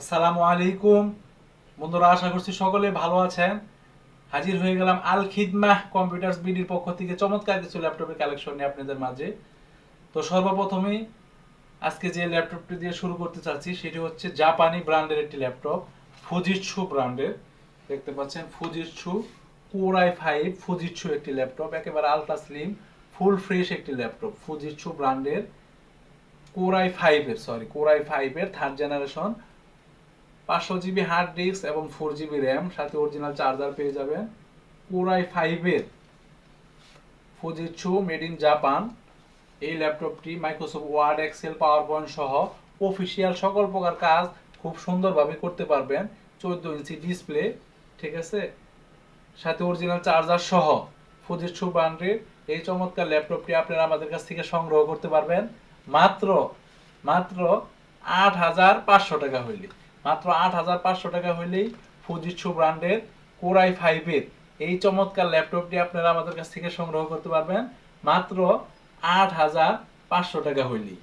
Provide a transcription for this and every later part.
আসসালামু আলাইকুম। বন্ধুরা, আশা করছি সকলে ভালো আছেন। হাজির হয়ে গেলাম আল খিদমা কম্পিউটার্স বিডির পক্ষ থেকে চমৎকার কিছু ল্যাপটপের কালেকশন নিয়ে আপনাদের মাঝে। তো সর্বপ্রথমেই আজকে যে ল্যাপটপটি দিয়ে শুরু করতে চাচ্ছি, সেটি হচ্ছে জাপানি ব্র্যান্ডের একটি ল্যাপটপ ফুজিৎসু ব্র্যান্ডের। দেখতে পাচ্ছেন Fujitsu core i five Fujitsu একটি ল্যাপটপ, একেবারে আলট্রা স্লিম ফুল ফ্রেশ একটি ল্যাপটপ ফুজিৎসু ব্র্যান্ডের কোরাই ফাইভের সরি কোরাই ফাইভের থার্ড জেনারেশন পাঁচশো জিবি হার্ড ডিস্ক এবং ফোর জিবি র্যাম সাথে অরিজিনাল চার্জার পেয়ে যাবেন। কোরাই ফাইভের ফুজিৎসু মেড ইন জাপান এই ল্যাপটপটি Microsoft Word Excel PowerPoint সহ অফিসিয়াল সকল প্রকার কাজ খুব সুন্দরভাবে করতে পারবেন। চোদ্দ ইঞ্চি ডিসপ্লে ঠিক আছে? সাথে অরিজিনাল চার্জার সহ ফুজিৎসু ব্র্যান্ডের এই চমৎকার ল্যাপটপটি আপনারা আমাদের কাছ থেকে সংগ্রহ করতে পারবেন। মাত্র মাত্র আট হাজার পাঁচশো টাকা হইলে। মাত্র আট হাজার পাঁচশো টাকা হইলেই ফুজিৎসু ব্র্যান্ডের কোরাই ফাইভের এই চমৎকার ল্যাপটপটি আপনারা আমাদের কাছ থেকে সংগ্রহ করতে পারবেন। মাত্র আট হাজার পাঁচশো টাকা হইলেই।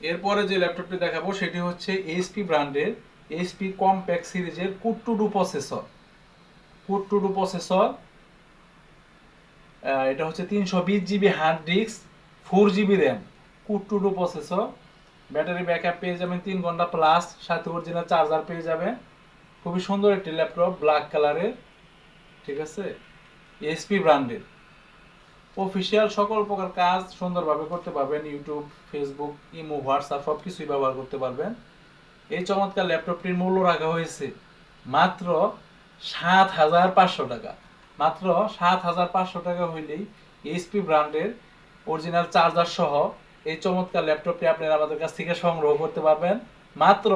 এরপরে যে ল্যাপটপটি দেখাবো, সেটি হচ্ছে এইচপি ব্র্যান্ডের এইচপি কম্প্যাক্ট সিরিজের কুট্টুডু প্রসেসর কুট্টুডু প্রসেসর এটা হচ্ছে তিনশো বিশ GB hard disk four GB RAM কুট্টুডু processor battery backup পেয়ে যাবেন তিন ঘণ্টা প্লাস সাথে অরিজিনাল চার্জার পেয়ে যাবেন। খুবই সুন্দর একটি ল্যাপটপ ব্ল্যাক কালারের ঠিক আছে? এইচপি ব্র্যান্ডের অফিসিয়াল সকল প্রকার কাজ সুন্দরভাবে করতে পারবেন ইউটিউব ফেসবুক ইমো হোয়াটসঅ্যাপ সব কিছুই ব্যবহার করতে পারবেন। এই চমৎকার ল্যাপটপটির মূল্য রাখা হয়েছে মাত্র সাত হাজার পাঁচশো টাকা। মাত্র সাত হাজার পাঁচশো টাকা হইলেই এইচপি ব্র্যান্ডের অরিজিনাল চার্জার সহ এই চমৎকার ল্যাপটপটি আপনারা আমাদের কাছ থেকে সংগ্রহ করতে পারবেন। মাত্র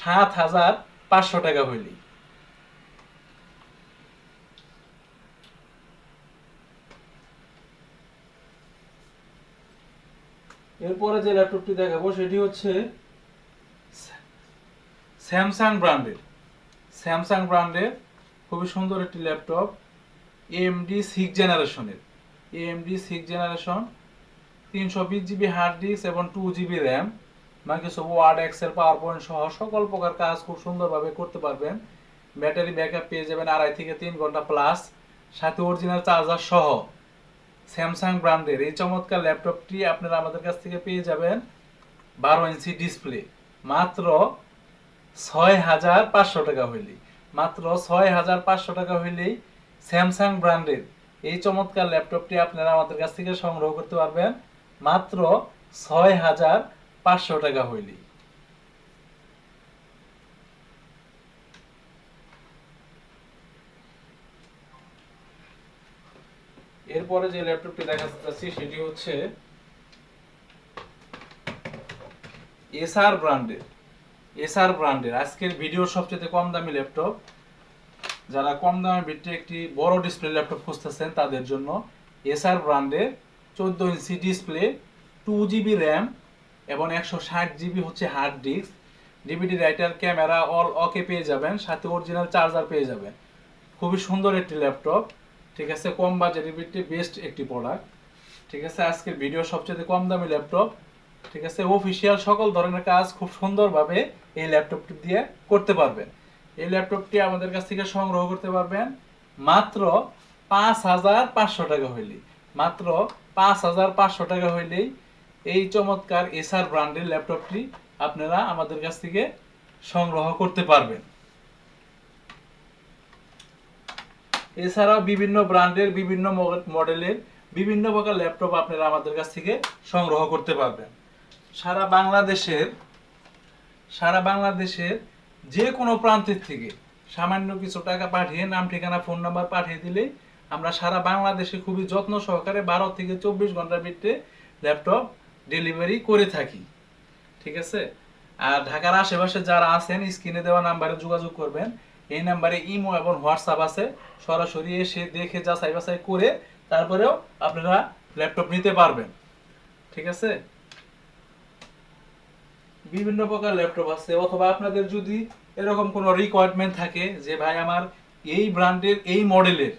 সাত হাজার পাঁচশো টাকা হইলেই। এরপরে যে ল্যাপটপটি দেখাবো, সেটি হচ্ছে স্যামসাং ব্র্যান্ডের স্যামসাং ব্র্যান্ডের খুবই সুন্দর একটি ল্যাপটপ এএমডি সিক্স জেনারেশনের এএমডি সিক্স জেনারেশন তিনশো বিশ জিবি হার্ড ডিস্ক এবং two GB RAM Microsoft Word Excel PowerPoint সহ সকল প্রকার কাজ খুব সুন্দরভাবে করতে পারবেন। ব্যাটারি ব্যাকআপ পেয়ে যাবেন আড়াই থেকে তিন ঘণ্টা প্লাস সাথে অরিজিনাল চার্জার সহ স্যামসাং ব্র্যান্ডের এই চমৎকার ল্যাপটপটি আপনারা আমাদের কাছ থেকে পেয়ে যাবেন বারো ইঞ্চি ডিসপ্লে মাত্র ছয় হাজার পাঁচশো টাকা হইলেই। মাত্র ছয় হাজার পাঁচশো টাকা হইলেই স্যামসাং ব্র্যান্ডের। এই চমৎকার ল্যাপটপটি আপনারা আমাদের কাছ থেকে সংগ্রহ করতে পারবেন মাত্র ছয় হাজার পাঁচশো টাকা হইলেই এরপরে যে ল্যাপটপটি দেখাতে চাচ্ছি সেটি হচ্ছে এসআর ব্র্যান্ডের। এসআর ব্র্যান্ডের। আজকের ভিডিও সবচেয়ে কম দামি ল্যাপটপ যারা কম দামের ভিত্তি একটি বড় ডিসপ্লে ল্যাপটপ খুঁজতেছেন, তাদের জন্য এসআর ব্র্যান্ডের চোদ্দ ইঞ্চি ডিসপ্লে টু জিবি র্যাম এবং একশো ষাট জিবি হচ্ছে hard disk DVD writer camera all okay পেয়ে যাবেন, সাথে অরিজিনাল চার্জার পেয়ে যাবেন। খুবই সুন্দর একটি ল্যাপটপ ঠিক আছে? কম বাজেটের ভিত্তি বেস্ট একটি প্রোডাক্ট ঠিক আছে? আজকের ভিডিও সবচেয়ে কম দামি ল্যাপটপ ঠিক আছে? অফিসিয়াল সকল ধরনের কাজ খুব সুন্দরভাবে এই ল্যাপটপটি দিয়ে করতে পারবেন। এই ল্যাপটপটি আমাদের কাছ থেকে সংগ্রহ করতে পারবেন মাত্র পাঁচ হাজার পাঁচশো টাকা হইলেই, মাত্র পাঁচ হাজার পাঁচশো টাকা হইলেই এই চমৎকার এসআর ব্র্যান্ডের ল্যাপটপটি আপনারা আমাদের কাছ থেকে সংগ্রহ করতে পারবেন। এছাড়াও বিভিন্ন ব্র্যান্ডের, বিভিন্ন মডেলের, বিভিন্ন প্রকার ল্যাপটপ আপনারা আমাদের কাছ থেকে সংগ্রহ করতে পারবেন। সারা বাংলাদেশের সারা বাংলাদেশের যে কোনো প্রান্তের থেকে সামান্য কিছু টাকা পাঠিয়ে নাম, ঠিকানা, ফোন নাম্বার পাঠিয়ে দিলে আমরা সারা বাংলাদেশে খুবই যত্ন সহকারে বারো থেকে চব্বিশ ঘণ্টার ভিতরে ল্যাপটপ ডেলিভারি করে থাকি। ঠিক আছে? আর ঢাকার আশেপাশে যারা আছেন, স্ক্রিনে দেওয়া নাম্বারে যোগাযোগ করবেন। এই নাম্বারে ইমো এবং হোয়াটসঅ্যাপ আছে। সরাসরি এসে দেখে যাচাই বাছাই করে তারপরেও আপনারা ল্যাপটপ নিতে পারবেন। ঠিক আছে? বিভিন্ন প্রকার ল্যাপটপ আছে, অথবা আপনাদের যদি এরকম কোনো রিকোয়ারমেন্ট থাকে যে, ভাই, আমার এই ব্র্যান্ডের এই মডেলের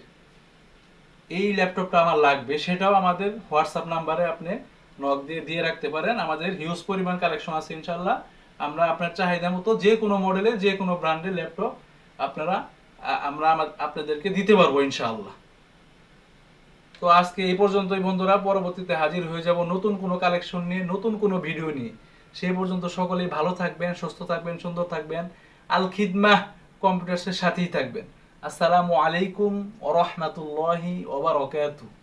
এই ল্যাপটপটা আমার লাগবে, সেটাও আমাদের হোয়াটসঅ্যাপ নাম্বারে আপনি নক দিয়ে দিয়ে রাখতে পারেন। আমাদের হিউজ পরিমাণ কালেকশন আছে ইনশাল্লাহ আমরা আপনার চাহিদা মতো যে কোনো মডেলের যে কোনো ব্র্যান্ডের ল্যাপটপ আপনারা আমরা আপনাদেরকে দিতে পারব, ইনশাআল্লাহ। তো আজকে এই পর্যন্তই, বন্ধুরা। পরবর্তীতে হাজির হয়ে যাব নতুন কোনো কালেকশন নিয়ে, নতুন কোনো ভিডিও নিয়ে। সেই পর্যন্ত সকলেই ভালো থাকবেন, সুস্থ থাকবেন, সুন্দর থাকবেন। আল খিদমা কম্পিউটার্সের সাথেই থাকবেন। আসসালামু আলাইকুম ওরহমাতুল্লাহি ওবারকাতুহু